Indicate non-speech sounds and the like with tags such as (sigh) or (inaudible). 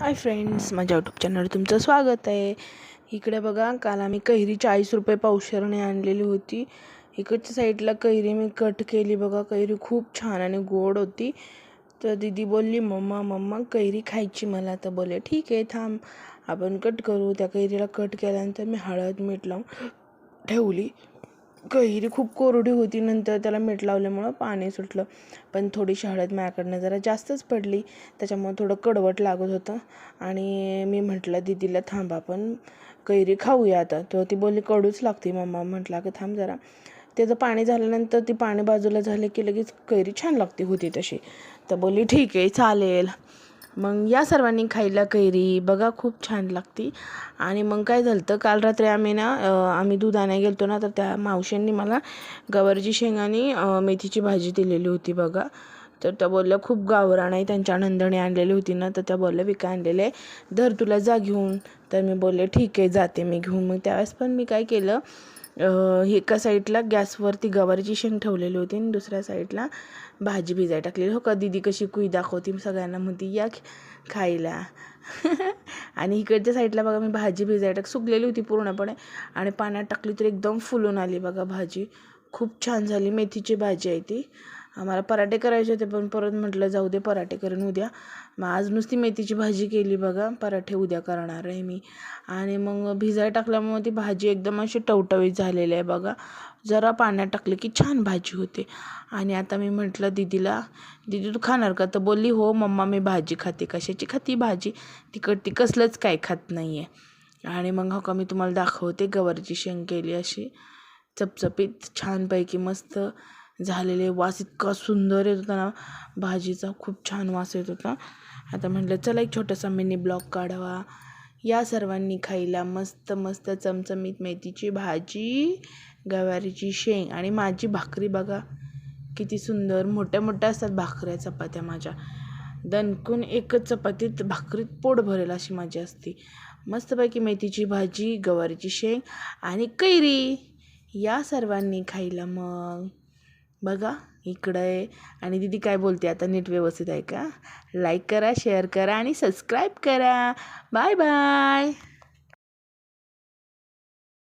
Hi friends माझ्या YouTube चॅनलवर तुमचं स्वागत आहे. इकडे बघा काल आम्ही कैरी चाळीस रुपये पावशरणी आणलेली होती. इकडच्या साईडला कैरी मी कट केली बघा. कैरी खूप छान आणि गोड होती. तर दीदी बोलली मम्मा मम्मा कैरी खायची मला तर बोले ठीक आहे थांब. आपण कट करू. त्या कैरीला कट केल्यानंतर मी हळद मीठ लावून ठेवली. कैरी खूप कोरडी होती नंतर त्याला मीठ लावल्यामुळं पाणी सुटलं. पण थोडीशी हळद माझ्याकडनं जरा जास्तच पडली त्याच्यामुळं थोडं कडवट लागत होतं. आणि मी म्हटलं दीदीला थांबा पण कैरी खाऊया आता. तर ती बोलली कडूच लागते मम्मा. म्हटलं की थांब जरा. त्याचं पाणी झाल्यानंतर ती पाणी बाजूला झाले की लगेच कैरी छान लागते होती तशी. तर बोलली ठीक आहे चालेल. मग या सर्वांनी खायला कैरी बघा खूप छान लागती. आणि मग काय झालं तर काल रात्री आम्ही ना आम्ही दूध आणायला गेलतो ना तर त्या मावशींनी मला गवारीची शेंगाने मेथीची भाजी दिलेली होती बघा. तर त्या बोलल्या खूप गावरान आहे त्यांच्या नंदणी आणलेली होती ना. तर त्या बोलल्या विका आणलेले आहे धर तुला जा घेऊन. तर मी बोलले ठीक आहे जाते मी घेऊन. मग त्यावेळेस पण मी काय केलं एका साईडला गॅसवरती गवारीची शेंग ठेवलेली होती आणि दुसऱ्या साईडला भाजी भिजाय टाकलेली. हो का दीदी कशी कुई दाखवती सगळ्यांना म्हणती या खायला. (laughs) आणि इकडच्या साईडला बघा मी भाजी भिजाय टाक सुकलेली होती पूर्णपणे आणि पाण्यात टाकली तर एकदम फुलून आली बघा भाजी. खूप छान झाली मेथीची भाजी आहे ती. आम्हाला पराठे करायचे होते पण परत म्हटलं जाऊ दे पराठे करून उद्या. मग आज नुसती मेथीची भाजी केली बघा पराठे उद्या करणार आहे मी. आणि मग भिजाय टाकल्यामुळे ती भाजी एकदम अशी टवटवीत झालेली आहे बघा. जरा पाण्यात टाकलं की छान भाजी होते. आणि आता मी म्हटलं दीदीला दीदी तू खाणार का? तर बोलली हो मम्मा मी भाजी खाते. कशाची खाती? भाजी. तिकट ती कसलंच काय खात नाही आहे आणि मग हो का मी तुम्हाला दाखवते गवारची शेंग केली अशी. चपचपीत छानपैकी मस्त. झालेले वास इतका सुंदर येत होता ना. भाजीचा खूप छान वास येत होता. आता म्हटलं चला एक छोटासा मिनी ब्लॉग काढावा. या सर्वांनी खायला मस्त मस्त चमचमीत मेथीची भाजी गवारीची शेंग आणि माझी भाकरी. बघा किती सुंदर मोठ्या मोठ्या असतात भाकऱ्या चपात्या माझ्या. दणकून एकच चपातीत भाकरीत पोट भरेल अशी माझी असती. मस्तपैकी मेथीची भाजी गवारीची शेंग आणि कैरी. या सर्वांनी खायला मग. बघा इकडं आहे. आणि दीदी काय बोलते आता नीट व्यवस्थित आहे का? लाईक करा शेअर करा आणि सबस्क्राईब करा. Bye bye